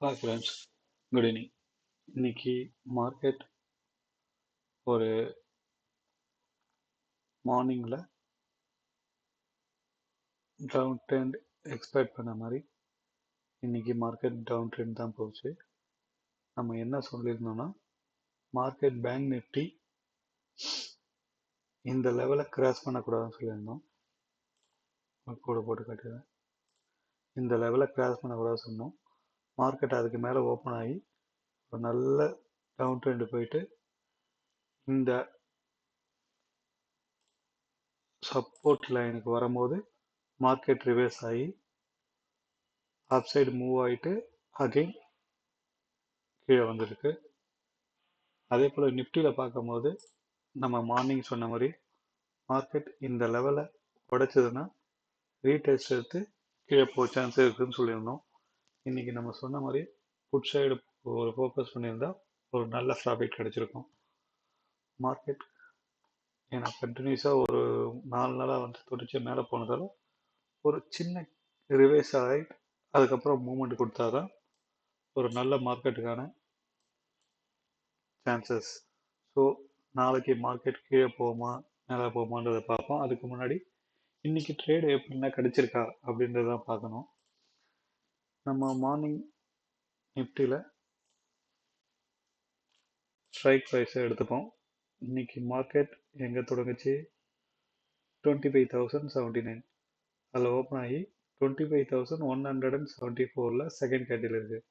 Hi friends good evening இன்னைக்கு market ஒரு மார்னிங்கில் டவுன் ட்ரெண்ட் எக்ஸ்பெக்ட் பண்ண மாதிரி இன்னைக்கு மார்க்கெட் டவுன் ட்ரெண்ட் தான் போச்சு. நம்ம என்ன சொல்லியிருந்தோம்னா மார்க்கெட் பேங்க் நிஃப்டி இந்த லெவலை கிராஸ் பண்ணக்கூடாதுன்னு சொல்லியிருந்தோம். கூட போட்டு காட்டுறேன். இந்த லெவலை கிராஸ் பண்ணக்கூடாது சொன்னோம். மார்க்கெட் அதுக்கு மேலே ஓப்பன் ஆகி ஒரு நல்ல டவுன் ட்ரெண்ட் போயிட்டு இந்த சப்போர்ட் லைனுக்கு வரும்போது மார்க்கெட் ரிவர்ஸ் ஆகி அப் சைடு மூவ் ஆகிட்டு அகெயின் கீழே வந்திருக்கு. அதே போல் நிஃப்டியில் பார்க்கும்போது நம்ம மார்னிங் சொன்ன மாதிரி மார்க்கெட் இந்த லெவலை உடைச்சதுன்னா ரீடெஸ்ட் எடுத்து கீழே போக சான்ஸ் இருக்குதுன்னு சொல்லியிருந்தோம். இன்றைக்கி நம்ம சொன்ன மாதிரி ஃபுட் சைடு ஒரு ஃபோக்கஸ் பண்ணியிருந்தா ஒரு நல்ல ப்ராஃபிட் கிடச்சிருக்கும். மார்க்கெட் ஏன்னா கண்டினியூஸாக ஒரு நாலு நாளாக வந்து தொடர்ச்சி மேலே போனதால் ஒரு சின்ன ரிவேஸ் ஆகி அதுக்கப்புறம் மூமெண்ட் கொடுத்தா தான் ஒரு நல்ல மார்க்கெட்டுக்கான சான்சஸ் ஸோ நாளைக்கு மார்க்கெட் கீழே போகுமா மேலே போகுமான்றதை பார்ப்போம். அதுக்கு முன்னாடி இன்றைக்கி ட்ரேடு எப்படின்னா கிடச்சிருக்கா அப்படின்றத பார்க்கணும். நம்ம மார்னிங் நிஃப்டியில் ஸ்ட்ரைக் ப்ரைஸை எடுத்துப்போம். இன்னைக்கு மார்க்கெட் எங்கே தொடங்குச்சு? Twenty five thousand seventy nine அதில் ஓப்பன் ஆகி twenty five thousand one hundred and seventy ஃபோரில் செகண்ட் கேட்டில் இருக்குது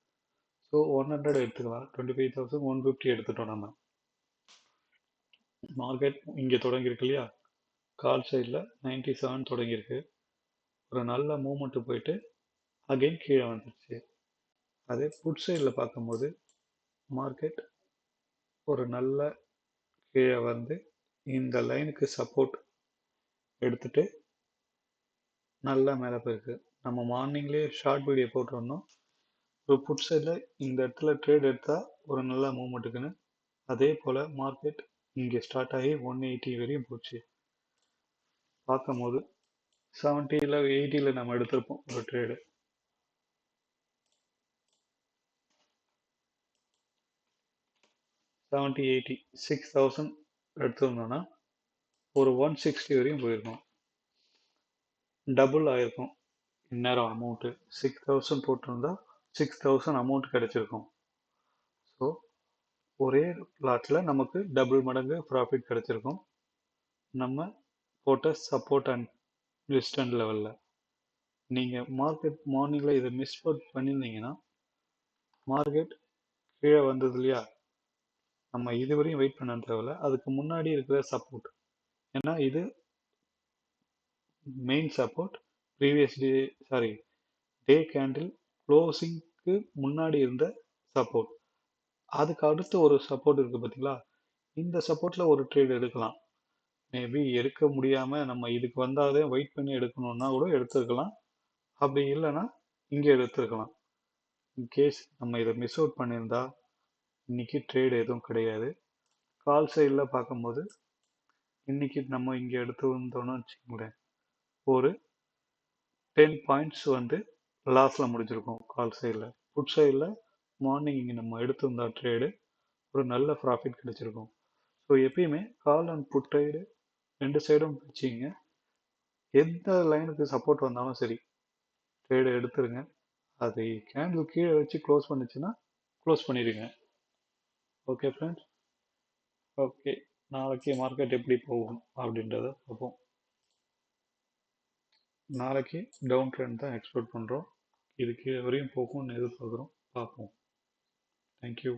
ஸோ ஒன் ஹண்ட்ரட் எடுத்துக்கலாம். Twenty five thousand one fifty எடுத்துட்டோம் நம்ம. மார்க்கெட் இங்கே தொடங்கியிருக்கு இல்லையா? கால் சைடில் நைன்ட்டி செவன் தொடங்கியிருக்கு. ஒரு நல்ல மூமெண்ட்டு போயிட்டு அகைன் கீழே வந்துடுச்சு அதே ஃபுட் சைடில் பார்க்கும்போது மார்க்கெட் ஒரு நல்ல கீழே வந்து இந்த லைனுக்கு சப்போர்ட் எடுத்துட்டு நல்லா மேலே போயிருக்கு. நம்ம மார்னிங்லேயே ஷார்ட் வீடியோ போட்டிருந்தோம். ஒரு புட் சைடில் இந்த இடத்துல ட்ரேட் எடுத்தால் ஒரு நல்ல மூமெண்ட்டுக்குன்னு அதே போல் மார்க்கெட் இங்கே ஸ்டார்ட் ஆகி ஒன் எயிட்டி வரையும் போச்சு. பார்க்கும் போது செவன்ட்டியில் எயிட்டியில் நம்ம எடுத்திருப்போம் ஒரு trade seventy eighty six thousand எடுத்திருந்தோன்னா ஒரு ஒன் சிக்ஸ்டி வரையும் போயிருக்கோம். டபுள் ஆகிருக்கும் இந்நேரம் அமௌண்ட்டு சிக்ஸ் தௌசண்ட் போட்டிருந்தா சிக்ஸ் தௌசண்ட் அமௌண்ட் கிடச்சிருக்கும். ஸோ ஒரே பிளாட்டில் நமக்கு டபுள் மடங்கு ப்ராஃபிட் கிடச்சிருக்கும். நம்ம போட்ட சப்போர்ட் அண்ட் டிஸ்டன்ட் லெவலில் நீங்கள் மார்க்கெட் மார்னிங்கில் இதை மிஸ் பண்ணியிருந்தீங்கன்னா மார்க்கெட் கீழே வந்தது இல்லையா? நம்ம இதுவரையும் வெயிட் பண்ண தேவையில்ல. அதுக்கு முன்னாடி இருக்கிற சப்போர்ட் ஏன்னா இது main support previous day sorry day candle க்ளோசிங்க்கு முன்னாடி இருந்த சப்போர்ட் அதுக்கு அடுத்து ஒரு சப்போர்ட் இருக்குது பார்த்தீங்களா இந்த சப்போர்ட்டில் ஒரு ட்ரேட் எடுக்கலாம். மேபி எடுக்க முடியாமல் நம்ம இதுக்கு வந்தாலே வெயிட் பண்ணி எடுக்கணும்னா கூட எடுத்துருக்கலாம். அப்படி இல்லைன்னா இங்கே எடுத்துருக்கலாம். இன்கேஸ் நம்ம இதை மிஸ் அவுட் பண்ணியிருந்தா இன்றைக்கி ட்ரேடு எதுவும் கிடையாது. கால் சைடில் பார்க்கும்போது இன்னைக்கு நம்ம இங்கே எடுத்து வந்தோம்னு வச்சுக்கோங்களேன். ஒரு டென் பாயிண்ட்ஸ் வந்து லாஸில் முடிஞ்சிருக்கும் கால் சைடில் ஃபுட் சைடில் மார்னிங் இங்கே நம்ம எடுத்திருந்தா ட்ரேடு ஒரு நல்ல ப்ராஃபிட் கிடைச்சிருக்கும். ஸோ எப்பயுமே கால் அண்ட் புட் சைடு ரெண்டு சைடும் வச்சிங்க எந்த லைனுக்கு சப்போர்ட் வந்தாலும் சரி ட்ரேடு எடுத்துருங்க. அது கேண்டில் கீழே வச்சு க்ளோஸ் பண்ணுச்சுன்னா க்ளோஸ் பண்ணிடுங்க. ஓகே ஃப்ரெண்ட்ஸ் ஓகே நாளைக்கு மார்க்கெட் எப்படி போகும் அப்படின்றத பார்ப்போம். நாளைக்கு டவுன் ட்ரெண்ட் தான் எக்ஸ்பெக்ட் பண்ணுறோம் இது கீழே வரையும் போகும்னு எதிர்பார்க்குறோம். பார்ப்போம். தேங்க்யூ